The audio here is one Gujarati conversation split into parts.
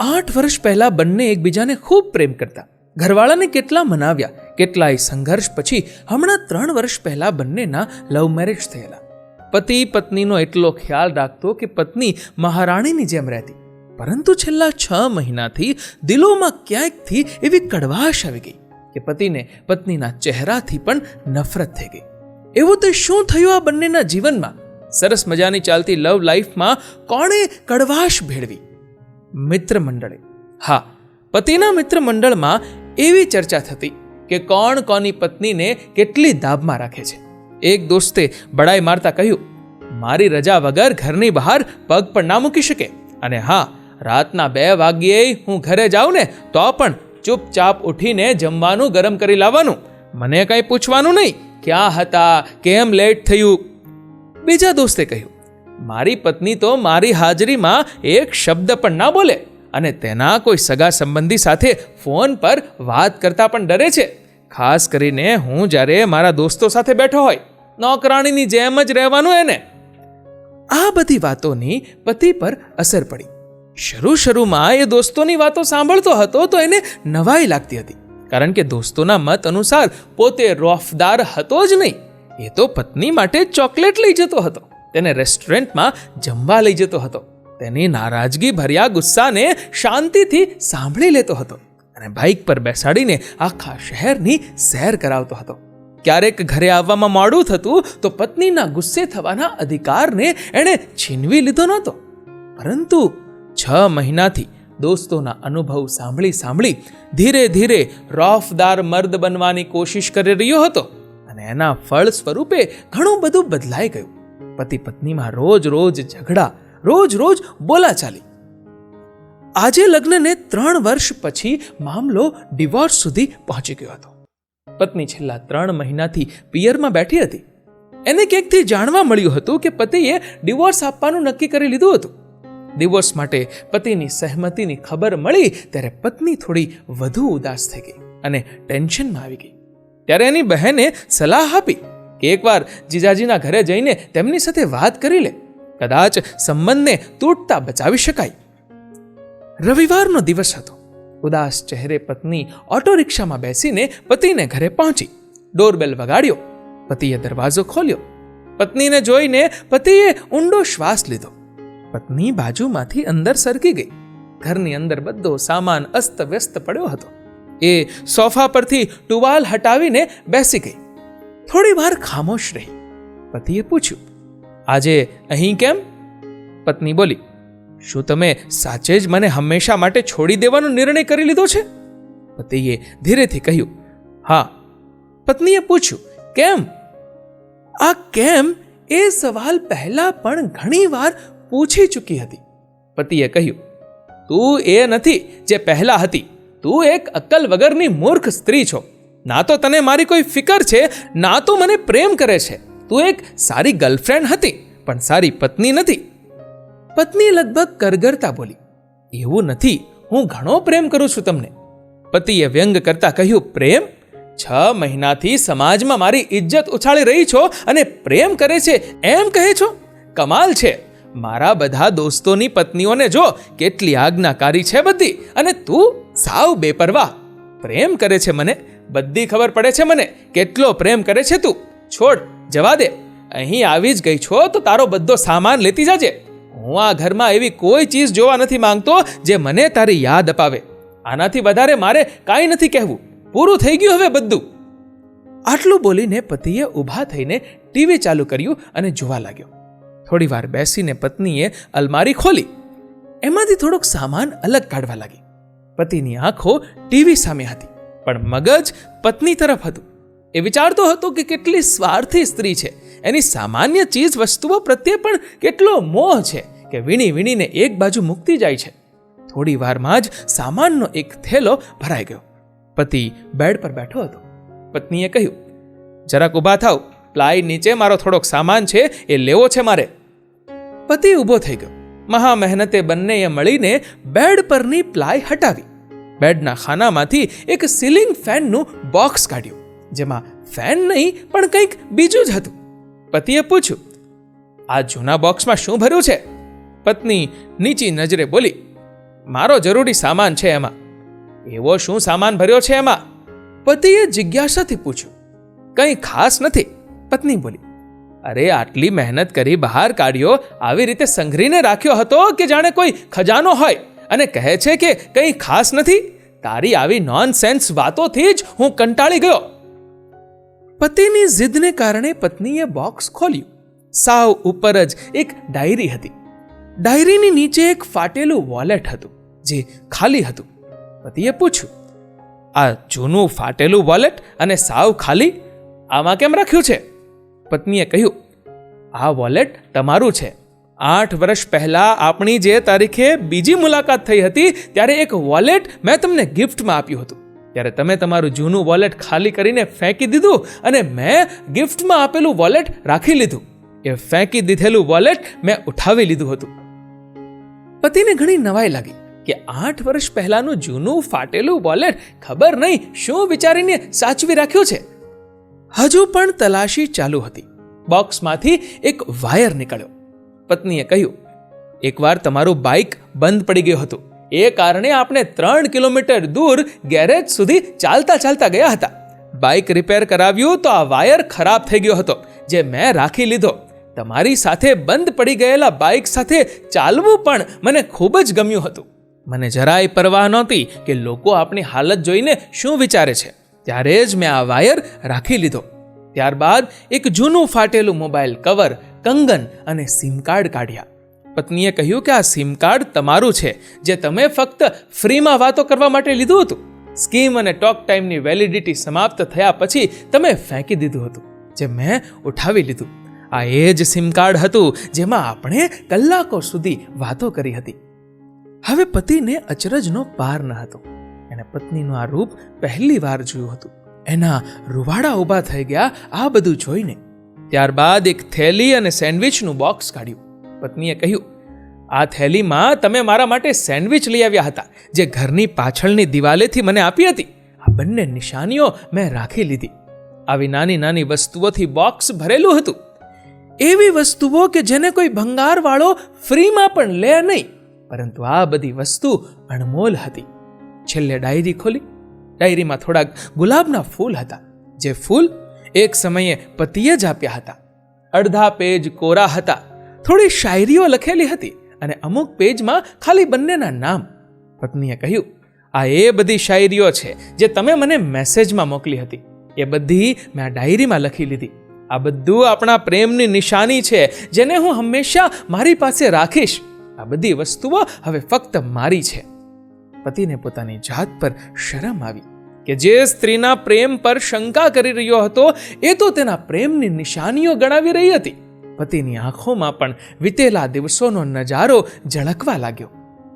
આઠ વર્ષ પહેલા બંને એકબીજાને ખૂબ પ્રેમ કરતા. ઘરવાળાને કેટલા મનાવ્યા, કેટલાય સંઘર્ષ પછી હમણાં ત્રણ વર્ષ પહેલા બંનેના લવ મેરેજ થયેલા. પતિ પત્નીનો એટલો ખ્યાલ રાખતો કે પત્ની મહારાણીની જેમ રહેતી. પરંતુ છેલ્લા છ મહિનાથી દિલોમાં ક્યાંકથી એવી કડવાશ આવી ગઈ કે પતિને પત્નીના ચહેરાથી પણ નફરત થઈ ગઈ. એવું તે શું થયું આ બંનેના જીવનમાં? સરસ મજાની ચાલતી લવ લાઈફમાં કોણે કડવાશ ભેળવી? મિત્ર મંડળે હા, પતિના મિત્ર મંડળમાં એવી ચર્ચા થતી કે કોણ કોની પત્નીને કેટલી દાબમાં રાખે છે. એક દોસ્તે બડાઈ મારતા કહ્યું, મારી રજા વગર ઘરની બહાર પગ પણ ના મૂકી શકે. અને હા, રાતના બે વાગ્યે હું ઘરે જાઉં ને, તો પણ ચૂપચાપ ઉઠીને જમવાનું ગરમ કરી લાવવાનું. મને કંઈ પૂછવાનું નહીં, ક્યાં હતા, કેમ લેટ થયું? બીજા દોસ્તે કહ્યું મારી પત્ની તો મારી હાજરીમાં એક શબ્દ પણ ના બોલે અને તેના કોઈ સગા સંબંધી સાથે ફોન પર વાત કરતા પણ ડરે છે. ખાસ કરીને હું જ્યારે મારા દોસ્તો સાથે બેઠો હોય, નોકરાણીની જેમ જ રહેવાનું એને. આ બધી વાતોની પતિ પર અસર પડી. શરૂ શરૂમાં એ દોસ્તોની વાતો સાંભળતો હતો તો એને નવાઈ લાગતી હતી. કારણ કે દોસ્તોના મત અનુસાર પોતે રોફદાર હતો જ નહીં. એ તો પત્ની માટે ચોકલેટ લઈ જતો હતો. તેને રેસ્ટોરન્ટમાં જમવા લઈ જતો હતો. તેની નારાજગી ભર્યા ગુસ્સાને શાંતિથી સાંભળી લેતો હતો અને બાઇક પર બેસાડીને આખા શહેરની સૈર કરાવતો હતો. ક્યારેક ઘરે આવવામાં મોડું થતું તો પત્નીના ગુસ્સે થવાના અધિકારને એણે છીનવી લીધો નહોતો. પરંતુ છ મહિનાથી દોસ્તોના અનુભવ સાંભળી સાંભળી ધીરે ધીરે રોફદાર મર્દ બનવાની કોશિશ કરી રહ્યો હતો અને એના ફળ સ્વરૂપે ઘણું બધું બદલાઈ ગયું. પતિ પત્નીમાં રોજ રોજ ઝઘડા રોજ રોજ બોલાચાલી. આજે લગ્નને ત્રણ વર્ષ પછી મામલો ડિવોર્સ સુધી પહોંચી ગયો હતો. પત્ની છેલ્લા ત્રણ મહિનાથી પિયરમાં બેઠી હતી. એને ક્યાંકથી જાણવા મળ્યું હતું કે પતિએ ડિવોર્સ આપવાનું નક્કી કરી લીધું હતું. ડિવોર્સ માટે પતિની સહમતિની ખબર મળી ત્યારે પત્ની થોડી વધુ ઉદાસ થઈ ગઈ અને ટેન્શનમાં આવી ગઈ. ત્યારે એની બહેને સલાહ આપી. કે એકવાર જીજાજીના ઘરે જઈને તેમની સાથે વાત કરી લે. કદાચ સંબંધને તૂટતા બચાવી શકાય. રવિવારનો દિવસ હતો. ઉદાસ ચહેરે પત્ની ઓટો રિક્ષામાં બેસીને પતિને ઘરે પહોંચી. ડોરબેલ વગાડ્યો. પતિએ દરવાજો ખોલ્યો. પત્નીને જોઈને પતિએ ઊંડો શ્વાસ લીધો. પત્ની બાજુમાંથી અંદર સરકી ગઈ. ઘરની અંદર બધો સામાન અસ્તવ્યસ્ત પડ્યો હતો. એ સોફા પરથી ટુવાલ હટાવીને બેસી ગઈ. થોડી વાર ખામોશ રહી. પતિએ પૂછ્યું, આજે અહીં કેમ? પત્ની બોલી, શું તમે સાચે જ મને હંમેશા માટે છોડી દેવાનો નિર્ણય કરી લીધો છે? પતિએ ધીરેથી કહ્યું, હા. પત્નીએ પૂછ્યું, કેમ? આ કેમ એ સવાલ પહેલા પણ ઘણીવાર પૂછી ચૂકી હતી. પતિએ કહ્યું, તું એ નથી જે પહેલા હતી. તું એક અક્કલ વગરની મૂર્ખ સ્ત્રી છો. ના તો તને મારી કોઈ ફિકર છે, ના તો મને પ્રેમ કરે છે. તું એક સારી ગર્લફ્રેન્ડ હતી, પણ સારી પત્ની નથી. પત્ની લગભગ કરગરતા બોલી, એવું નથી, હું ઘણો પ્રેમ કરું છું તમને. પતિએ વ્યંગ કરતા કહ્યું, પ્રેમ? છ મહિનાથી સમાજમાં મારી ઇજ્જત ઉછાળી રહી છો અને પ્રેમ કરે છે એમ કહે છો? કમાલ છે. મારા બધા દોસ્તોની પત્નીઓને જો કેટલી આજ્ઞાકારી છે બધી અને તું સાવ બેપરવા. પ્રેમ કરે છે મને બધી ખબર પડે છે મને. કેટલો પ્રેમ કરે છે તું? છોડ, જવા દે. અહીં આવી જ ગઈ છો તો તારો બધો સામાન લેતી જાજે. હું આ ઘરમાં એવી કોઈ ચીજ જોવા નથી માંગતો જે મને તારી યાદ અપાવે. આનાથી વધારે મારે કાંઈ નથી કહેવું. પૂરું થઈ ગયું હવે બધું. આટલું બોલીને પતિએ ઊભા થઈને ટીવી ચાલુ કર્યું અને જોવા લાગ્યો. થોડી વાર બેસીને પત્નીએ અલમારી ખોલી. એમાંથી થોડોક સામાન અલગ કાઢવા લાગી. પતિની આંખો ટીવી સામે હતી. પણ મગજ પત્ની તરફ હતું. એ વિચારતો હતો કે કેટલી સ્વાર્થી સ્ત્રી છે. એની સામાન્ય ચીજ વસ્તુઓ પ્રત્યે પણ કેટલો મોહ છે કે વીણી વીણીને એક બાજુ મૂકતી જાય છે. થોડી વારમાં જ સામાનનો એક થેલો ભરાઈ ગયો. પતિ બેડ પર બેઠો હતો. પત્નીએ કહ્યું, જરાક ઊભા થાવ. પ્લાય નીચે મારો થોડોક સામાન છે, એ લેવો છે મારે. પતિ ઊભો થઈ ગયો. મહા મહેનતે બંનેએ મળીને બેડ પરની પ્લાય હટાવી. બેડના ખાનામાંથી એક સીલિંગ ફેનનું બોક્સ કાઢ્યું. જેમાં ફેન નહીં, પણ કંઈક બીજું જ હતું. પતિએ પૂછ્યું, આ જૂના બોક્સમાં શું ભર્યું છે? પત્ની નીચી નજરે બોલી, મારો જરૂરી સામાન છે એમાં. એવો શું સામાન ભર્યો છે એમાં? પતિએ જિજ્ઞાસાથી પૂછ્યું, કંઈ ખાસ નથી. પત્ની બોલી, અરે, આટલી મહેનત કરી બહાર કાઢ્યો, આવી રીતે સંઘરીને રાખ્યો હતો કે જાણે કોઈ ખજાનો હોય? અને કહે છે કે કંઈ ખાસ નથી. તારી આવી નોનસેન્સ વાતોથી જ હું કંટાળી ગયો. પતિની જીદને કારણે પત્નીએ બોક્સ ખોલ્યું. સાવ ઉપર જ એક ડાયરી હતી. ડાયરીની નીચે એક ફાટેલું વોલેટ હતું, જે ખાલી હતું. પતિએ પૂછ્યું, આ જૂનું ફાટેલું વોલેટ અને સાવ ખાલી, આમાં કેમ રાખ્યું છે? પત્નીએ કહ્યું, આ વોલેટ તમારું છે. આઠ વર્ષ પહેલાં આપણી જે તારીખે બીજી મુલાકાત થઈ હતી, ત્યારે એક વોલેટ મેં તમને ગિફ્ટમાં આપ્યું હતું. ત્યારે તમે તમારું જૂનું વોલેટ ખાલી કરીને ફેંકી દીધું અને મેં ગિફ્ટમાં આપેલું વોલેટ રાખી લીધું. એ ફેંકી દીધેલું વોલેટ મેં ઉઠાવી લીધું હતું. પતિને ઘણી નવાઈ લાગી કે આઠ વર્ષ પહેલાનું જૂનું ફાટેલું વોલેટ ખબર નહીં શું વિચારીને સાચવી રાખ્યું છે. હજુ પણ તલાશી ચાલુ હતી. બોક્સમાંથી એક વાયર નીકળ્યો. પત્નીએ કહ્યું, એકવાર તમારું બાઇક બંધ પડી ગયું હતું. એ કારણે આપણે ત્રણ કિલોમીટર દૂર ગેરેજ સુધી ચાલતા ચાલતા ગયા હતા. બાઇક રિપેર કરાવ્યું તો આ વાયર ખરાબ થઈ ગયો હતો, જે મેં રાખી લીધો. તમારી સાથે બંધ પડી ગયેલા બાઇક સાથે ચાલવું પણ મને ખૂબ જ ગમ્યું હતું. મને જરાય પરવાહ નહોતી કે લોકો આપણી હાલત જોઈને શું વિચારે છે. ત્યારે જ મેં આ વાયર રાખી લીધો. ત્યારબાદ એક જૂનું ફાટેલું મોબાઈલ કવર કંગન અને સિમ કાર્ડ કાઢ્યા. પત્નીએ કહ્યું કે આ સિમ કાર્ડ તમારું છે, જે તમે ફક્ત ફ્રીમાં વાતો કરવા માટે લીધું હતું. સ્કીમ અને ટોક ટાઈમની વેલિડિટી સમાપ્ત થયા પછી તમે ફેંકી દીધું હતું, જે મેં ઉઠાવી લીધું. આ એ જ સિમ કાર્ડ હતું, જેમાં આપણે કલાકો સુધી વાતો કરી હતી. હવે પતિને અચરજનો પાર ન હતો. એણે પત્નીનું આ રૂપ પહેલી વાર જોયું હતું. એના રૂવાડા ઊભા થઈ ગયા આ બધું જોઈને. ત્યારબાદ એક થેલી અને સેન્ડવિચનું બોક્સ કાઢ્યું. પત્નીએ કહ્યું, આ થેલીમાં તમે મારા માટે સેન્ડવિચ લઈ આવ્યા હતા, જે ઘરની પાછળની દિવાલેથી મને આપી હતી. આ બંને નિશાનીઓ મેં રાખી લીધી. આવી નાની નાની વસ્તુઓથી બોક્સ ભરેલું હતું. એવી વસ્તુઓ કે જેને કોઈ ભંગારવાળો ફ્રીમાં પણ લે નહીં, પરંતુ આ બધી વસ્તુ અણમોલ હતી. છેલ્લે ડાયરી ખોલી. ડાયરીમાં થોડાક ગુલાબના ફૂલ હતા, જે ફૂલ એક સમયે પતિએ જ આપ્યા હતા. અડધા પેજ કોરા હતા. થોડી શાયરીઓ લખેલી હતી અને અમુક પેજમાં ખાલી બંનેના નામ. પત્નીએ કહ્યું, આ એ બધી શાયરીઓ છે જે તમે મને મેસેજમાં મોકલી હતી. એ બધી મેં આ ડાયરીમાં લખી લીધી. આ બધું આપણા પ્રેમની નિશાની છે જેને હું હંમેશા મારી પાસે રાખીશ. આ બધી વસ્તુઓ હવે ફક્ત મારી છે. પતિને પોતાની જાત પર શરમ આવી. કે જે સ્ત્રીના પ્રેમ પર શંકા કરી રહ્યો હતો, એ તો તેના પ્રેમની નિશાનીઓ ગણાવી રહી હતી. પતિની આંખોમાં પણ વીતેલા દિવસોનો નજારો ઝળકવા લાગ્યો.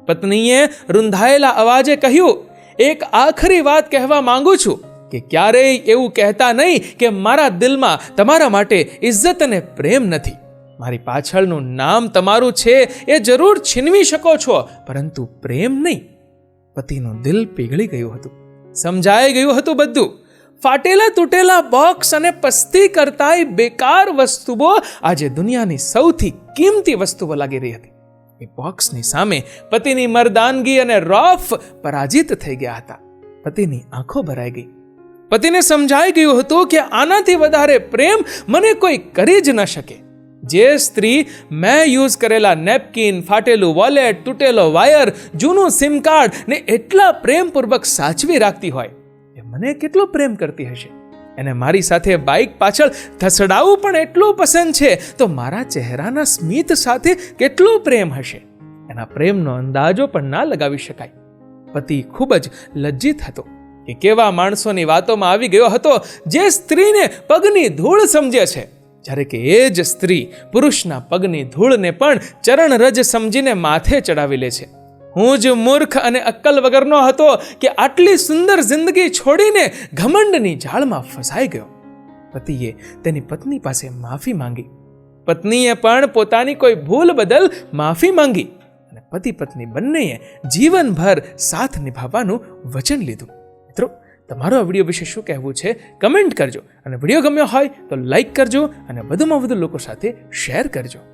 પત્નીએ રૂંધાયેલા અવાજે કહ્યું, એક આખરી વાત કહેવા માંગુ છું, કે ક્યારેય એવું કહેતા નહીં કે મારા દિલમાં તમારા માટે ઇજ્જત અને પ્રેમ નથી. મારી પાછળનું નામ તમારું છે, એ જરૂર છીનવી શકો છો, પરંતુ પ્રેમ નહીં. પતિનું દિલ પીગળી ગયું હતું. સમજાઈ ગયું હતું બધું. ફાટેલા તૂટેલા બોક્સ અને પસ્તી કરતાય બેકાર વસ્તુઓ આજે દુનિયાની સૌથી કિંમતી વસ્તુઓ લાગી રહી હતી. એ બોક્સની સામે પતિની મર્દાનગી અને રોફ પરાજિત થઈ ગયા હતા. પતિની આંખો ભરાઈ ગઈ. પતિને સમજાઈ ગયું હતું કે આનાથી વધારે પ્રેમ મને કોઈ કરી જ ન શકે. જે સ્ત્રી મેં યુઝ કરેલા નેપકિન ફાટેલું વોલેટ તૂટેલો વાયર જૂનું સિમ કાર્ડ ને એટલા પ્રેમપૂર્વક સાચવી રાખતી હોય, એ મને કેટલો પ્રેમ કરતી હશે? એને મારી સાથે બાઇક પાછળ ધસડાવવું પણ એટલું પસંદ છે, તો મારા ચહેરાના સ્મિત સાથે કેટલો પ્રેમ હશે? એના પ્રેમનો અંદાજો પણ ના લગાવી શકાય. પતિ ખૂબ જ લજ્જિત હતો કે કેવા માણસોની વાતોમાં આવી ગયો હતો, જે સ્ત્રીને પગની ધૂળ સમજે છે. જ્યારે કે એ જ સ્ત્રી પુરુષના પગની ધૂળને પણ ચરણ રજ સમજીને માથે ચડાવી લે છે. હું જ મૂર્ખ અને અક્કલ વગરનો હતો કે આટલી સુંદર જિંદગી છોડીને ઘમંડની જાળમાં ફસાઈ ગયો. પતિએ તેની પત્ની પાસે માફી માંગી. પત્નીએ પણ પોતાની કોઈ ભૂલ બદલ માફી માંગી અને પતિ પત્ની બંનેએ જીવનભર સાથ નિભાવવાનું વચન લીધું. તમારો આ વીડિયો વિશે શું કહેવું છે, કમેન્ટ કરજો. અને વીડિયો ગમ્યો હોય તો લાઈક કરજો અને વધુમાં વધુ લોકો સાથે શેર કરજો.